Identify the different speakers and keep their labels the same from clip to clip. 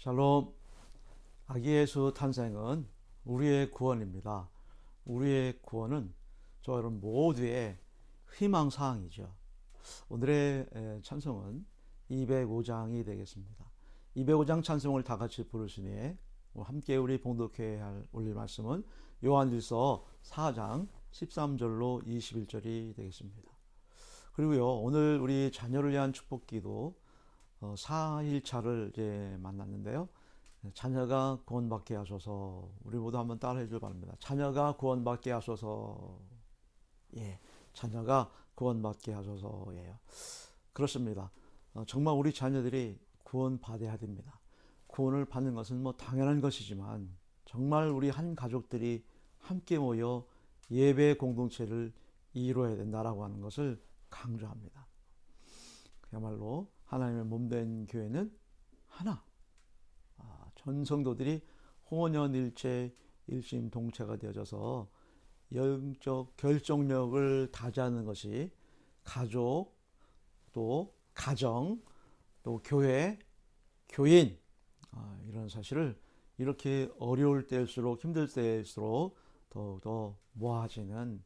Speaker 1: 샬롬. 아기 예수 탄생은 우리의 구원입니다. 우리의 구원은 저 여러분 모두의 희망 사항이죠. 오늘의 에, 찬송은 205장이 되겠습니다. 205장 찬송을 다 같이 부르시니 함께 우리 봉독해야 할 올릴 말씀은 요한일서 4장 13절로 21절이 되겠습니다. 그리고요 오늘 우리 자녀를 위한 축복기도 4일차를 이제 만났는데요. 자녀가 구원받게 하소서 우리 모두 한번 따라해 줄 바랍니다. 자녀가 구원받게 하소서 예, 자녀가 구원받게 하소서예요. 그렇습니다. 어, 정말 우리 자녀들이 구원받아야 됩니다. 구원을 받는 것은 뭐 당연한 것이지만 정말 우리 한 가족들이 함께 모여 예배 공동체를 이루어야 된다라고 하는 것을 강조합니다. 그야말로 하나님의 몸된 교회는 하나. 아, 전 성도들이 혼연일체 일심 동체가 되어져서 영적 결정력을 다지하는 것이 가족, 또 가정, 또 교회, 교인 아, 이런 사실을 이렇게 어려울 때일수록 힘들 때일수록 더욱더 모아지는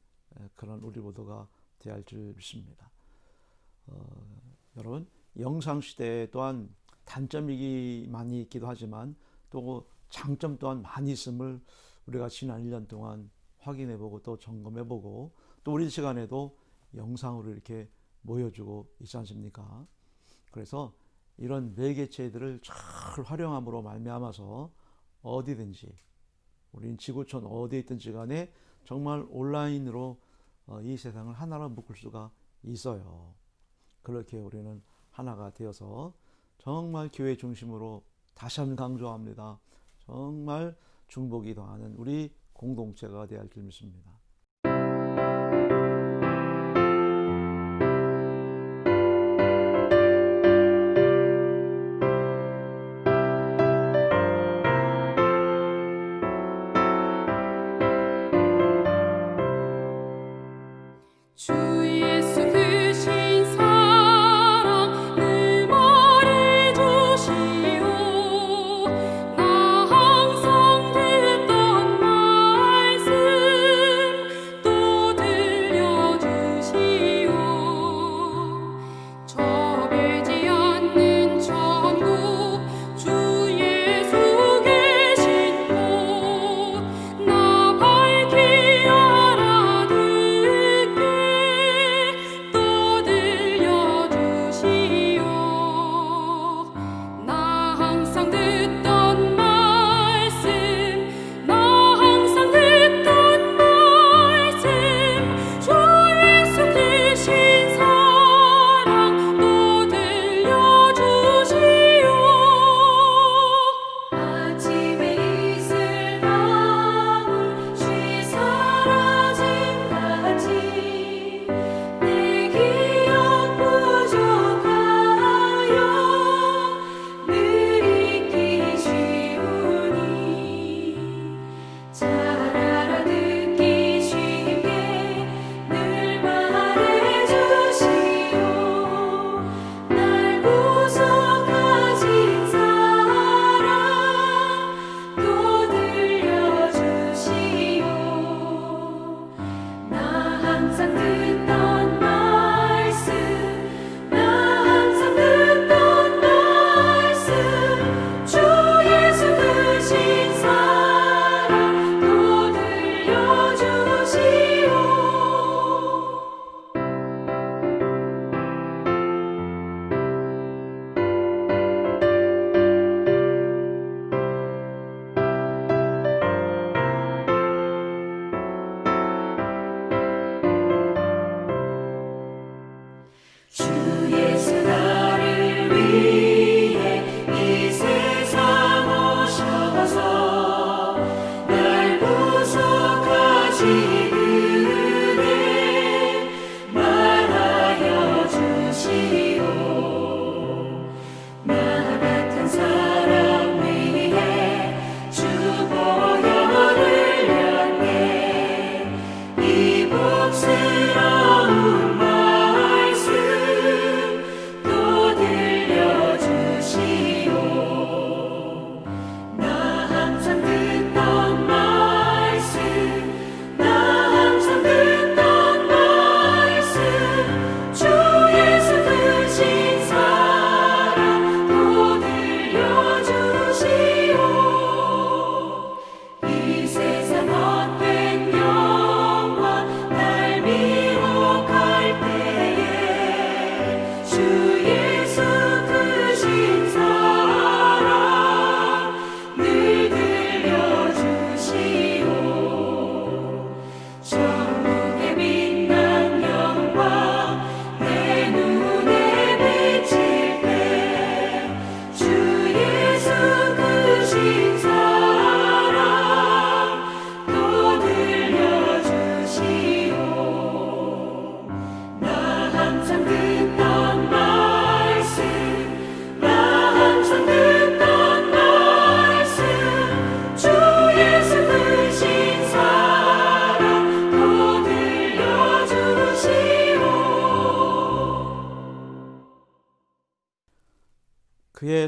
Speaker 1: 그런 우리 모두가 되어야 할 줄 믿습니다. 어, 여러분 영상 시대에 또한 단점이 많이 있기도 하지만 또 장점 또한 많이 있음을 우리가 지난 1년 동안 확인해 보고 또 점검해 보고 또 우리 시간에도 영상으로 이렇게 보여주고 있지 않습니까? 그래서 이런 매개체들을 잘 활용함으로 말미암아서 어디든지 우리는 지구촌 어디에 있든지 간에 정말 온라인으로 어, 이 세상을 하나로 묶을 수가 있어요. 그렇게 우리는 하나가 되어서 정말 교회 중심으로 다시 한번 강조합니다. 정말 중복이 더하는 우리 공동체가 되어야 할줄 믿습니다.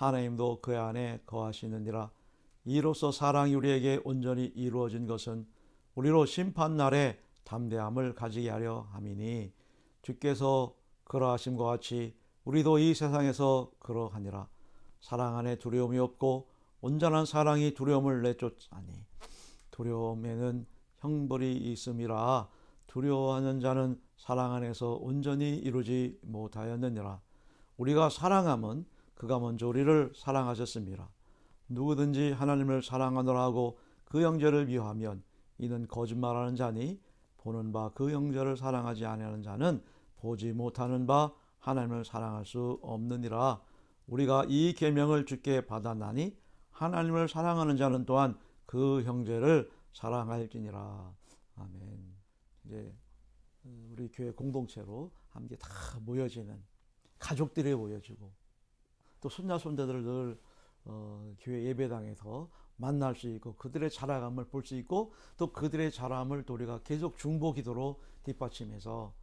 Speaker 1: 하나님도 그 안에 거하시느니라. 이로써 사랑이 우리에게 온전히 이루어진 것은 우리로 심판 날에 담대함을 가지게 하려 함이니 주께서 그러하심과 같이 우리도 이 세상에서 그러하니라. 사랑 안에 두려움이 없고 온전한 사랑이 두려움을 내쫓아니 두려움에는 형벌이 있음이라 두려워하는 자는 사랑 안에서 온전히 이루지 못하였느니라. 우리가 사랑함은 그가 먼저 우리를 사랑하셨습니다. 누구든지 하나님을 사랑하노라 하고 그 형제를 미워하면 이는 거짓말하는 자니 보는 바 그 형제를 사랑하지 아니하는 자는 보지 못하는 바 하나님을 사랑할 수 없느니라. 우리가 이 계명을 주께 받았나니 하나님을 사랑하는 자는 또한 그 형제를 사랑할지니라. 아멘. 이제 우리 교회 공동체로 함께 다 모여지는 가족들이 모여지고 또 손자 손자들을 늘 어, 교회 예배당에서 만날 수 있고 그들의 자라감을 볼 수 있고 또 그들의 또 우리가 계속 중보 기도로 뒷받침해서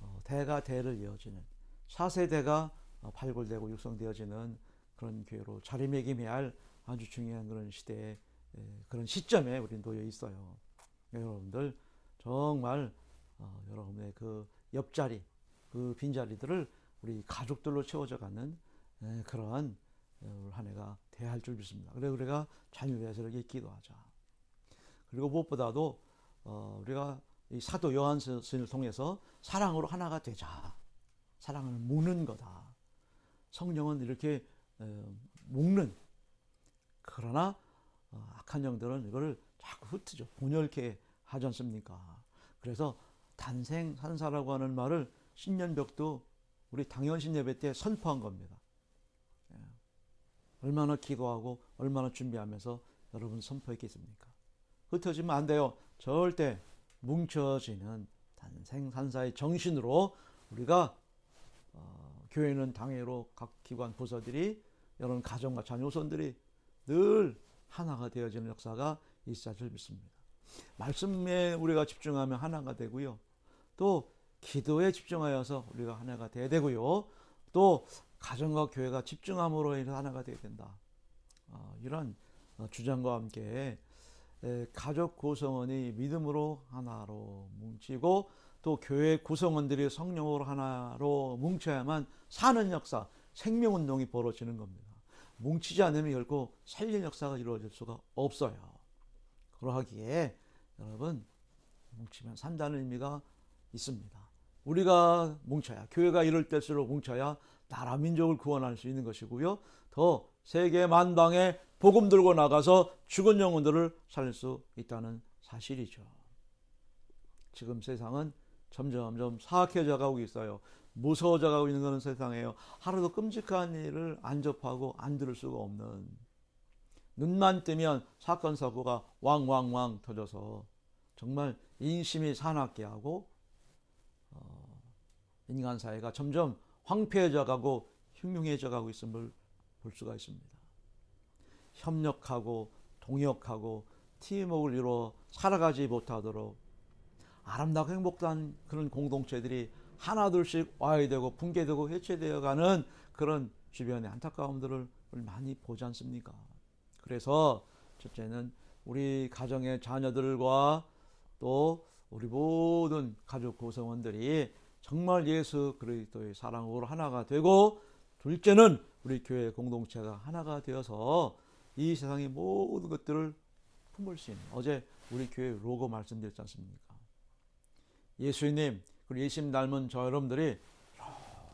Speaker 1: 어, 대가 대를 이어지는 4세대가 어, 발굴되고 육성되어지는 그런 교회로 자리매김해야 할 아주 중요한 그런 시대에 에, 그런 시점에 우리 놓여 있어요. 여러분들 정말 어, 여러분의 그 옆자리 그 빈자리들을 우리 가족들로 채워져 가는 에, 그러한 올한 해가 돼야 할 줄 믿습니다. 그래 우리가 자녀에서 이렇게 기도하자. 그리고 무엇보다도 어, 우리가 이 사도 요한스를 통해서 사랑으로 하나가 되자. 사랑을 묶는 거다. 성령은 이렇게 어, 묶는. 그러나 어, 악한 영들은 이거를 자꾸 흩트죠. 분열케 하지 않습니까? 그래서 단생 산사라고 하는 말을 신년벽도 우리 당연신 예배 때 선포한 겁니다. 얼마나 기도하고 얼마나 준비하면서 여러분 선포했겠습니까? 흩어지면 안 돼요. 절대 뭉쳐지는 단생산사의 정신으로 우리가 어, 교회는 당회로 각 기관 부서들이 여러분 가정과 자녀손들이 늘 하나가 되어지는 역사가 있어야 줄 믿습니다. 말씀에 우리가 집중하면 하나가 되고요. 또 기도에 집중하여서 우리가 하나가 돼야 되고요. 또 가정과 교회가 집중함으로 인해 하나가 되어야 된다. 어, 이런 주장과 함께 가족 구성원이 믿음으로 하나로 뭉치고 또 교회 구성원들이 성령으로 하나로 뭉쳐야만 사는 역사, 생명 운동이 벌어지는 겁니다. 뭉치지 않으면 결코 살린 역사가 이루어질 수가 없어요. 그러하기에 여러분 뭉치면 산다는 의미가 있습니다. 우리가 뭉쳐야 교회가 이럴 때일수록 뭉쳐야 나라 민족을 구원할 수 있는 것이고요. 더 세계 만방에 복음 들고 나가서 죽은 영혼들을 살릴 수 있다는 사실이죠. 지금 세상은 점점 점 사악해져 가고 있어요. 무서워져 가고 있는 그런 세상이에요. 하루도 끔찍한 일을 안 접하고 안 들을 수가 없는 눈만 뜨면 사건 사고가 왕왕왕 터져서 정말 인심이 사납게 하고 어, 인간 사회가 점점 황폐해져 가고 흉흉해져 가고 있음을 볼 수가 있습니다. 협력하고 동역하고 팀워크를 이루어 살아가지 못하도록 아름답고 행복한 그런 공동체들이 하나둘씩 와야 되고 붕괴되고 해체되어 가는 그런 주변의 안타까움들을 많이 보지 않습니까? 그래서 첫째는 우리 가정의 자녀들과 또 우리 모든 가족 구성원들이 정말 예수 그리스도의 사랑으로 하나가 되고 둘째는 우리 교회 공동체가 하나가 되어서 이 세상의 모든 것들을 품을 수 있는 어제 우리 교회 로고 말씀드렸지 않습니까? 예수님 그리고 예수님 닮은 저 여러분들이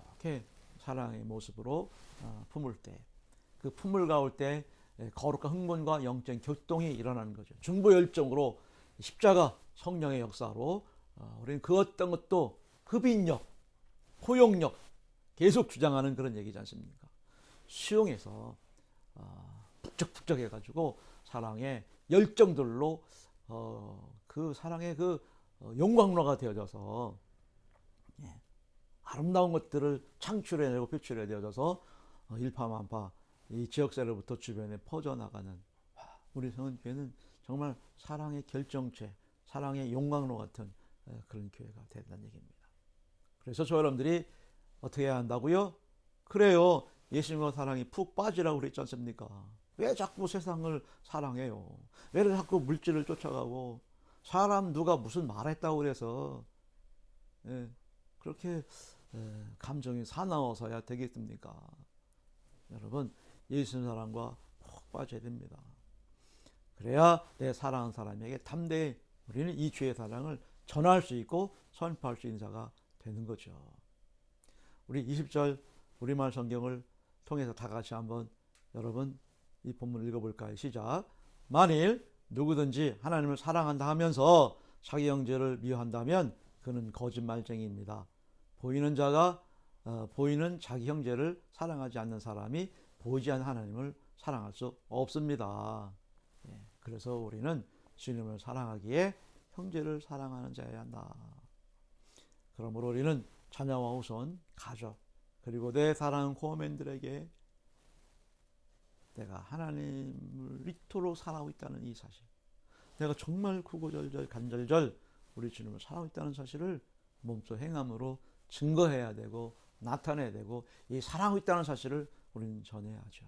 Speaker 1: 이렇게 사랑의 모습으로 어, 품을 때 그 품을 가올 때 거룩한 흥분과 영적 교통이 일어나는 거죠. 중보 열정으로 십자가 성령의 역사로 어, 우리는 그 어떤 것도 흡인력, 포용력 계속 주장하는 그런 얘기지 않습니까? 수용해서 어, 북적북적 해가지고 사랑의 열정들로 어, 그 사랑의 그 어, 용광로가 되어져서 예, 아름다운 것들을 창출해내고 표출해 되어져서 어, 일파만파 이 지역사회로부터 주변에 퍼져나가는 와, 우리 성은교회는 정말 사랑의 결정체, 사랑의 용광로 같은 에, 그런 교회가 된다는 얘기입니다. 그래서 저 여러분들이 어떻게 해야 한다고요? 그래요. 예수님과 사랑이 푹 빠지라고 그랬지 않습니까? 왜 자꾸 세상을 사랑해요? 왜 자꾸 물질을 쫓아가고 사람 누가 무슨 말했다고 그래서 예, 그렇게 예, 감정이 사나워서야 되겠습니까? 여러분 예수님 사랑과 푹 빠져야 됩니다. 그래야 내 사랑하는 사람에게 담대히 우리는 이 주의 사랑을 전할 수 있고 선포할 수 있는 자가 되는 거죠. 우리 20절 우리말 성경을 통해서 다 같이 한번 여러분 이 본문을 읽어볼까요? 시작. 만일 누구든지 하나님을 사랑한다 하면서 자기 형제를 미워한다면 그는 거짓말쟁이입니다. 보이는 자가 어, 보이는 자기 형제를 사랑하지 않는 사람이 보이지 않는 하나님을 사랑할 수 없습니다. 예, 그래서 우리는 주님을 사랑하기에 형제를 사랑하는 자여야 한다. 그러므로 우리는 자녀와 후손, 가족, 그리고 내 사랑하는 코어맨들에게 내가 하나님을 이토록 사랑하고 있다는 이 사실. 내가 정말 구구절절 간절절 우리 주님을 사랑하고 있다는 사실을 몸소 행함으로 증거해야 되고 나타내야 되고 이 사랑하고 있다는 사실을 우리는 전해야죠.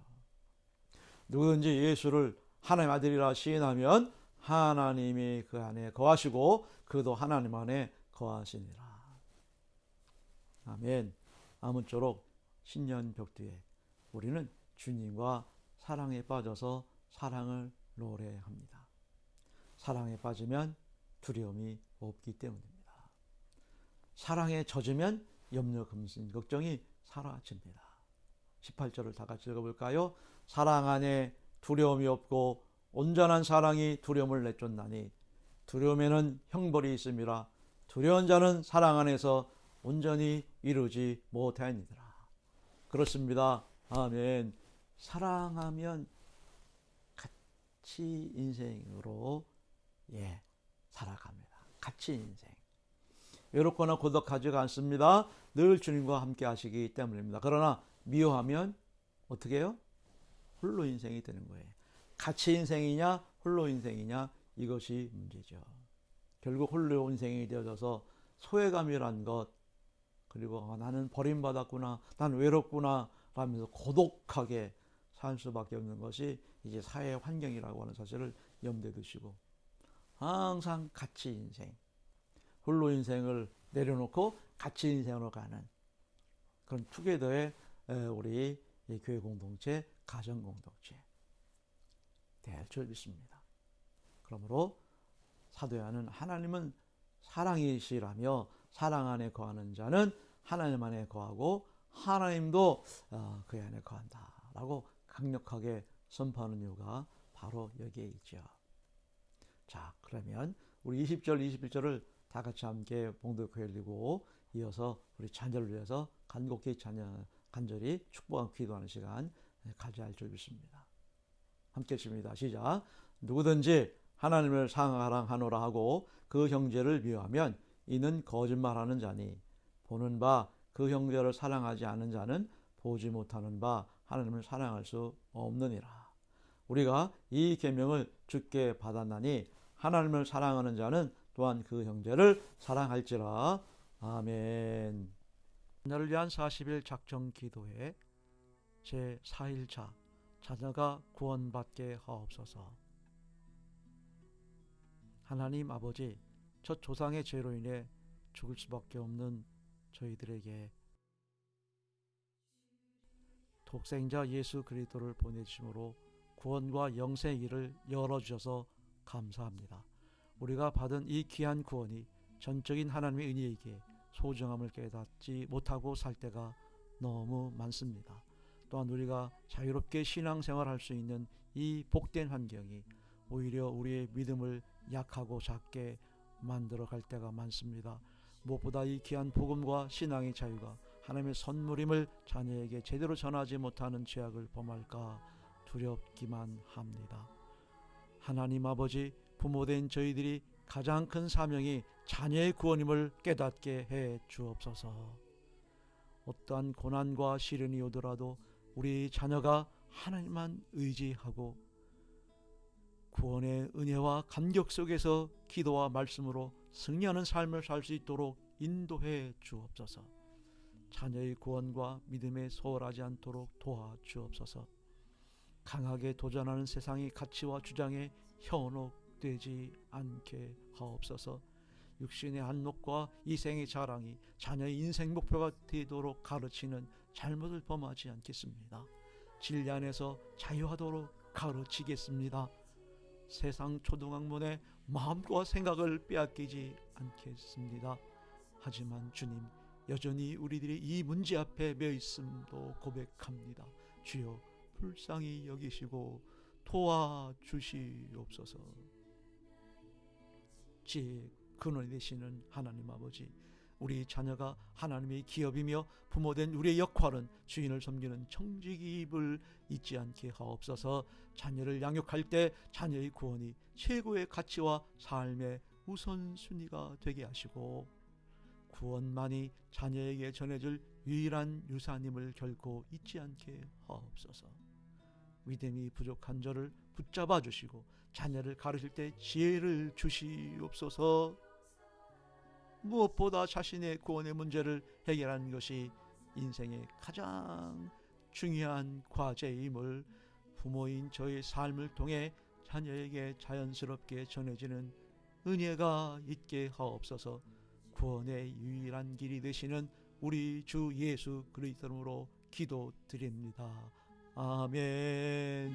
Speaker 1: 누구든지 예수를 하나님 아들이라 시인하면 하나님이 그 안에 거하시고 그도 하나님 안에 거하시니라. 아멘. 아무쪼록 신년 벽두에 우리는 주님과 사랑에 빠져서 사랑을 노래합니다. 사랑에 빠지면 두려움이 없기 때문입니다. 사랑에 젖으면 염려, 금신, 걱정이 사라집니다. 18절을 다 같이 읽어볼까요? 사랑 안에 두려움이 없고 온전한 사랑이 두려움을 내쫓나니 두려움에는 형벌이 있음이라 두려운 자는 사랑 안에서 온전히 이루지 못하니라. 그렇습니다. 아멘. 사랑하면 같이 인생으로 예 살아갑니다. 같이 인생. 외롭거나 고독하지가 않습니다. 늘 주님과 함께 하시기 때문입니다. 그러나 미워하면 어떻게 해요? 홀로 인생이 되는 거예요. 같이 인생이냐 홀로 인생이냐 이것이 문제죠. 결국 홀로 인생이 되어져서 소외감이란 것 그리고 아, 나는 버림받았구나 난 외롭구나 라면서 고독하게 살 수밖에 없는 것이 이제 사회 환경이라고 하는 사실을 염두에 두시고 항상 같이 인생 홀로 인생을 내려놓고 같이 인생으로 가는 그런 투게더의 우리 교회 공동체 가정 공동체 될 줄 믿습니다. 그러므로 사도야는 하나님은 사랑이시라며 사랑 안에 거하는 자는 하나님 안에 거하고 하나님도 어, 그 안에 거한다라고 강력하게 선포하는 이유가 바로 여기에 있죠. 자, 그러면 우리 20절, 21절을 다 같이 함께 봉독해 드리고 이어서 우리 자녀를 위해서 간곡히 자녀 간절히 축복하고 기도하는 시간 가져야 할 줄 믿습니다. 함께 칩니다. 시작. 누구든지 하나님을 사랑하노라 하고 그 형제를 미워하면 이는 거짓말하는 자니 보는 바 그 형제를 사랑하지 않는 자는 보지 못하는 바 하나님을 사랑할 수 없느니라. 우리가 이 계명을 주께 받았나니 하나님을 사랑하는 자는 또한 그 형제를 사랑할지라. 아멘. 나를 위한 40일 작정 기도회 제 4일차 자녀가 구원받게 하옵소서. 하나님 아버지, 첫 조상의 죄로 인해 죽을 수밖에 없는 저희들에게 독생자 예수 그리스도를 보내주심으로 구원과 영생의 길을 열어주셔서 감사합니다. 우리가 받은 이 귀한 구원이 전적인 하나님의 은혜이기에 소중함을 깨닫지 못하고 살 때가 너무 많습니다. 또한 우리가 자유롭게 신앙생활할 수 있는 이 복된 환경이 오히려 우리의 믿음을 약하고 작게 만들어 갈 때가 많습니다. 무엇보다 이 귀한 복음과 신앙의 자유가 하나님의 선물임을 자녀에게 제대로 전하지 못하는 죄악을 범할까 두렵기만 합니다. 하나님 아버지 부모된 저희들이 가장 큰 사명이 자녀의 구원임을 깨닫게 해 주옵소서. 어떠한 고난과 시련이 오더라도 우리 자녀가 하나님만 의지하고 구원의 은혜와 감격 속에서 기도와 말씀으로 승리하는 삶을 살 수 있도록 인도해 주옵소서. 자녀의 구원과 믿음에 소홀하지 않도록 도와 주옵소서. 강하게 도전하는 세상의 가치와 주장에 현혹되지 않게 하옵소서. 육신의 한몫과 이생의 자랑이 자녀의 인생 목표가 되도록 가르치는 잘못을 범하지 않겠습니다. 진리 안에서 자유하도록 가르치겠습니다. 세상 초등학문의 마음과 생각을 빼앗기지 않겠습니다. 하지만 주님 여전히 우리들이 이 문제 앞에 매 있음도 고백합니다. 주여 불쌍히 여기시고 도와주시옵소서. 지혜 근원이 되시는 하나님 아버지 우리 자녀가 하나님의 기업이며 부모된 우리의 역할은 주인을 섬기는 청지기입을 잊지 않게 하옵소서. 자녀를 양육할 때 자녀의 구원이 최고의 가치와 삶의 우선순위가 되게 하시고 구원만이 자녀에게 전해줄 유일한 유산임을 결코 잊지 않게 하옵소서. 믿음이 부족한 저를 붙잡아 주시고 자녀를 가르칠 때 지혜를 주시옵소서 무엇보다 자신의 구원의 문제를 해결하는 것이 인생의 가장 중요한 과제임을 부모인 저의 삶을 통해 자녀에게 자연스럽게 전해지는 은혜가 있게 하옵소서 구원의 유일한 길이 되시는 우리 주 예수 그리스도로 기도드립니다. 아멘.